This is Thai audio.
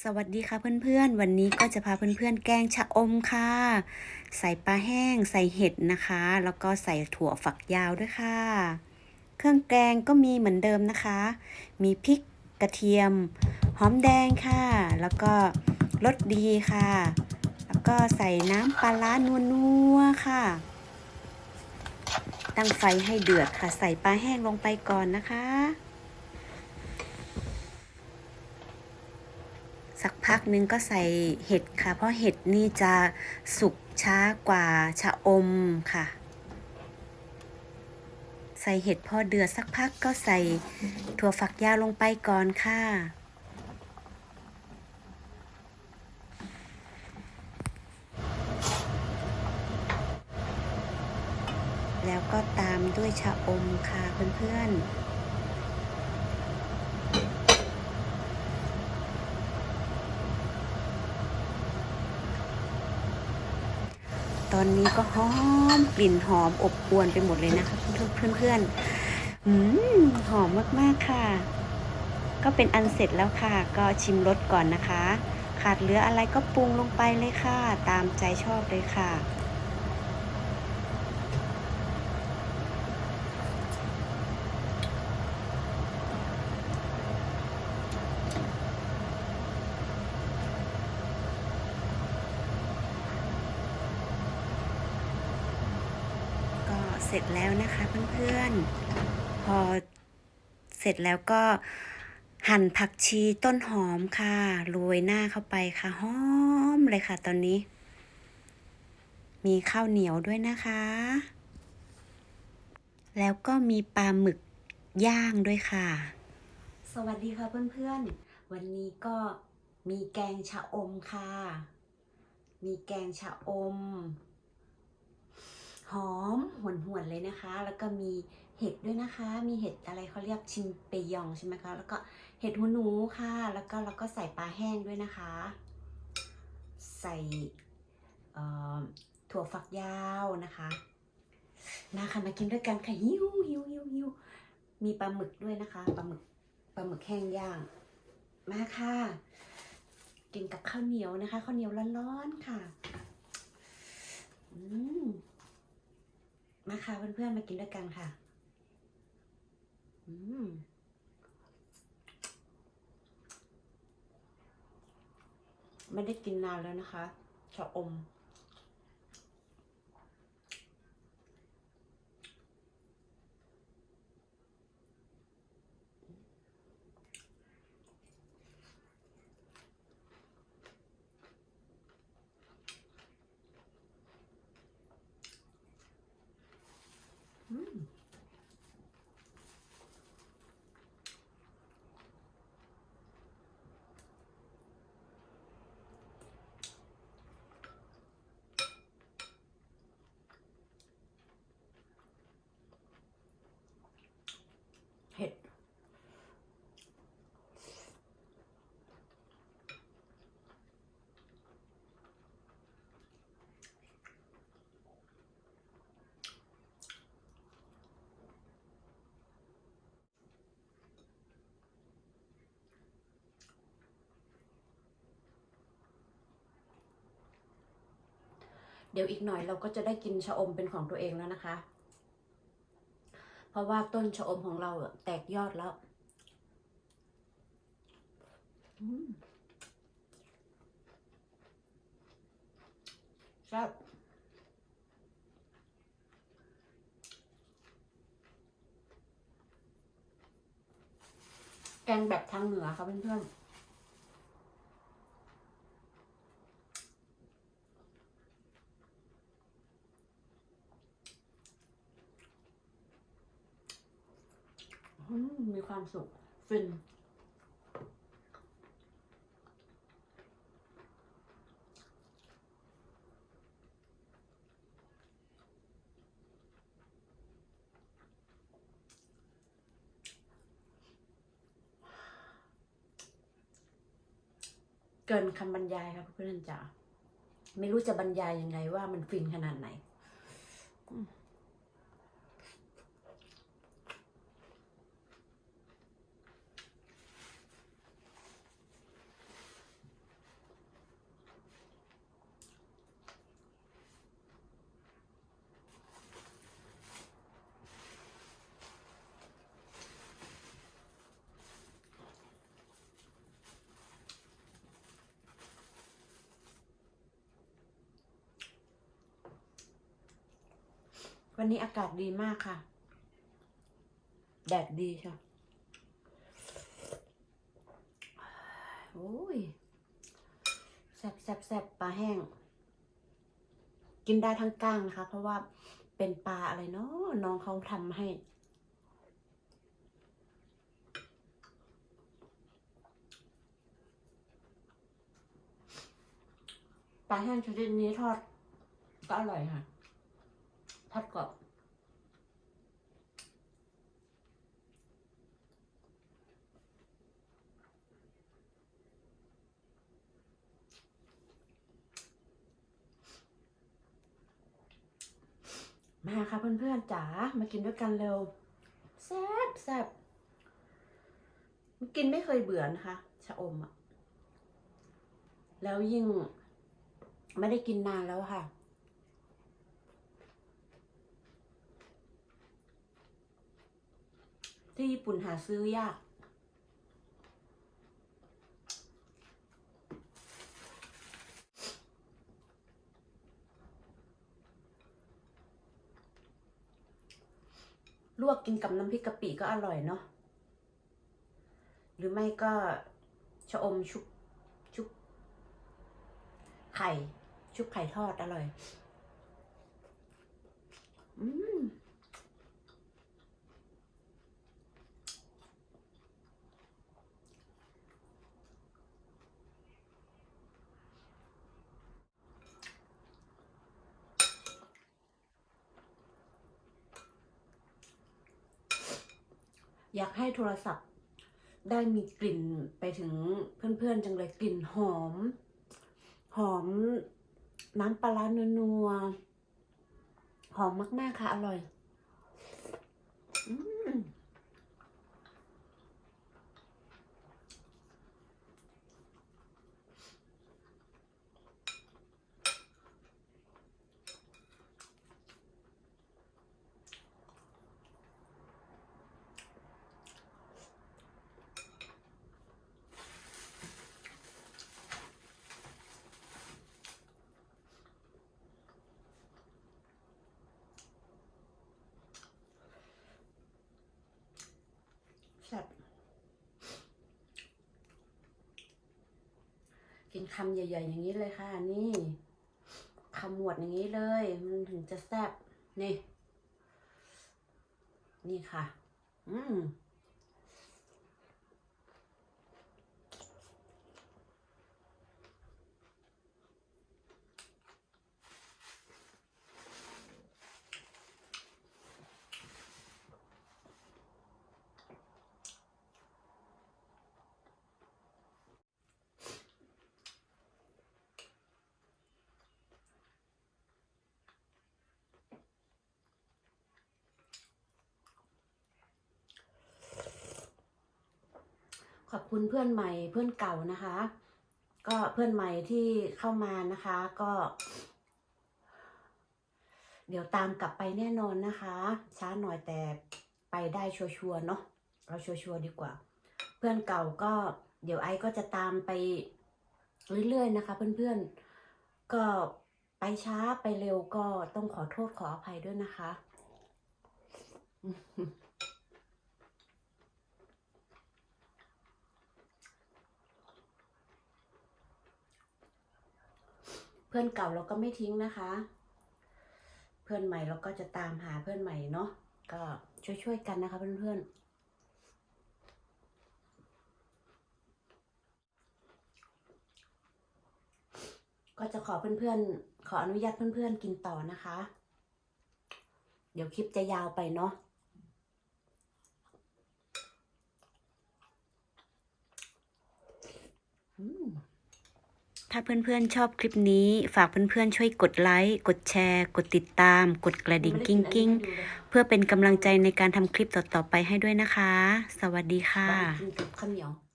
สวัสดีค่ะเพื่อนๆ วันนี้ก็จะพาเพื่อนๆ แกงชะอมค่ะ ใส่ปลาแห้งใส่เห็ดนะคะ แล้วก็ใส่ถั่วฝักยาวด้วยค่ะ เครื่องแกงก็มีเหมือนเดิมนะคะ มีพริกกระเทียม หอมแดงค่ะ แล้วก็รสดีค่ะ แล้วก็ใส่น้ำปลาร้านัวๆค่ะ ตั้งไฟให้เดือดค่ะ ใส่ปลาแห้งลงไปก่อนนะคะ สัก พักนึงก็ใส่เห็ดค่ะ เพราะเห็ดนี่จะสุกช้ากว่าชะอมค่ะ ใส่เห็ดพอเดือดสักพักก็ใส่ถั่วฝักยาวลงไปก่อนค่ะแล้วก็ตามด้วยชะอมค่ะเพื่อนๆ อนนี้ก็หอมกลิ่นหอมอบอวนไปหมดเลยนะคะเพื่อนเพื่อนอืมหอมมากๆค่ะ ก็เป็นอันเสร็จแล้วค่ะ ก็ชิมรสก่อนนะคะ ขาดเหลืออะไรก็ปรุงลงไปเลยค่ะ ตามใจชอบเลยค่ะ ก็เสร็จแล้วนะคะเพื่อนๆ พอเสร็จแล้วก็หั่นผักชีต้นหอมค่ะโรยหน้าเข้าไปค่ะหอมเลยค่ะตอนนี้ มีข้าวเหนียวด้วยนะคะ แล้วก็มีปลาหมึกย่างด้วยค่ะ สวัสดีค่ะเพื่อนๆ วันนี้ก็มีแกงชะอมค่ะ มีแกงชะอม หอมหวนหวนเลยนะคะ แล้วก็มีเห็ดด้วยนะคะ มีเห็ดอะไรเขาเรียกชิมเปยองใช่ไหมคะ แล้วก็เห็ดหูหนูค่ะ แล้วก็แล้วก็ใส่ปลาแห้งด้วยนะคะ ใส่ถั่วฝักยาวนะคะมาค่ะมากินด้วยกันค่ะหิวหิวหิวหิวมีปลาหมึกด้วยนะคะปลาหมึกปลาหมึกแห้งย่าง มาค่ะ กินกับข้าวเหนียวนะคะข้าวเหนียวร้อนๆค่ะ อืม มาค่ะเพื่อนๆมากินด้วยกันค่ะ อืมไม่ได้กินนานแล้วนะคะชะอม อืม เผ็ด เดี๋ยวอีกหน่อยเราก็จะได้กินชะอมเป็นของตัวเองแล้วนะคะ เพราะว่าต้นชะอมของเราแตกยอดแล้วอืมแซ่บแกงแบบทางเหนือค่ะเพื่อนๆ มีความสุขฟินเกินคำบรรยายครับเพื่อนๆจ๋าไม่รู้จะบรรยายยังไงว่ามันฟินขนาดไหน อ วันนี้อากาศดีมากค่ะ แดดดีใช่โอ้ยแซ่บแซ่บแซ่บปลาแห้ง กินได้ทั้งก้างนะคะ เพราะว่าเป็นปลาอะไรเนาะน้องเขาทำให้ปลาแห้งชนิดนี้ทอดก็อร่อยค่ะ ทอดกรอบมาค่ะเพื่อนๆจ๋ามากินด้วยกันเร็วแซ่บแซ่บกินไม่เคยเบื่อนะคะชะอมอะแล้วยิ่งไม่ได้กินนานแล้วค่ะ ที่ญี่ปุ่นหาซื้อยาก ลวกกินกับน้ำพริกกะปิก็อร่อยเนาะ หรือไม่ก็ชะอมชุบชุบไข่ ชุบไข่ทอดอร่อย อืม อยากให้โทรศัพท์ได้มีกลิ่นไปถึงเพื่อนๆจังเลยกลิ่นหอม หอมน้ำปลาร้านัวหอมมากๆค่ะ อร่อย อืมแซ่บ กินคำใหญ่ ๆ อย่างนี้เลยค่ะ นี่คำหมวดอย่างนี้เลย มันถึงจะแซ่บนี่ นี่ค่ะ อืม ขอบคุณเพื่อนใหม่เพื่อนเก่านะคะ ก็เพื่อนใหม่ที่เข้ามานะคะ ก็ เดี๋ยวตามกลับไปแน่นอนนะคะ ช้าหน่อยแต่ไปได้ชัวร์ๆเนาะเราชัวร์ๆดีกว่า เพื่อนเก่าก็ เดี๋ยวไอซ์ก็จะตามไปเรื่อยๆนะคะ เพื่อนๆก็ไปช้าไปเร็วก็ต้องขอโทษขออภัยด้วยนะคะ เพื่อนเก่าเราก็ไม่ทิ้งนะคะ เพื่อนใหม่เราก็จะตามหาเพื่อนใหม่เนาะก็ช่วยๆกันนะคะ เพื่อนๆก็จะขอเพื่อนๆ ขออนุญาตเพื่อนๆ กินต่อนะคะ เดี๋ยวคลิปจะยาวไปเนาะ อืม ถ้าเพื่อนๆชอบคลิปนี้ ฝากเพื่อนๆช่วยกดไลค์ กดแชร์ กดติดตาม กดกระดิ่งกิ้งกิ้งๆเพื่อเป็นกำลังใจในการทำคลิปต่อๆไปให้ด้วยนะคะ สวัสดีค่ะกินกับข้าวเหนียวอืม